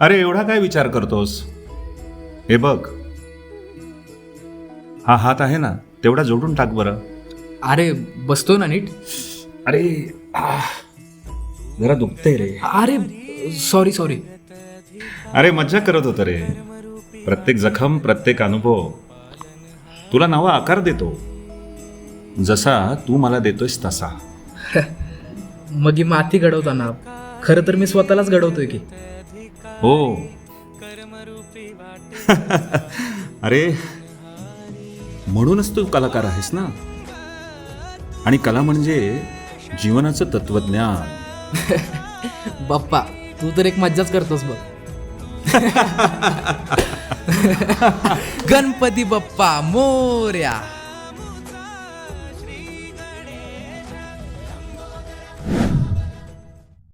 अरे एवढा काय विचार करतोस? हे बघ. हा हात आहे ना तेवढा जोडून टाक बरं. अरे बसतो ना नीट. अरे आह, जरा दुखतंय रे. अरे सॉरी सॉरी अरे मज्जा करत होतं रे. प्रत्येक जखम प्रत्येक अनुभव. तुला नवा आकार देतो. जसा तू मला देतोयस तसा. मग ही माती घडवताना खरं तर मी स्वतःलाच घडवतोय की? हो. अरे म्हणूनच तू कलाकार आहेस ना? आणि कला म्हणजे जीवनाचं तत्वज्ञान. बाप्पा तू तर एक मज्जाच करतोस बघ. गणपती बाप्पा मोर्या.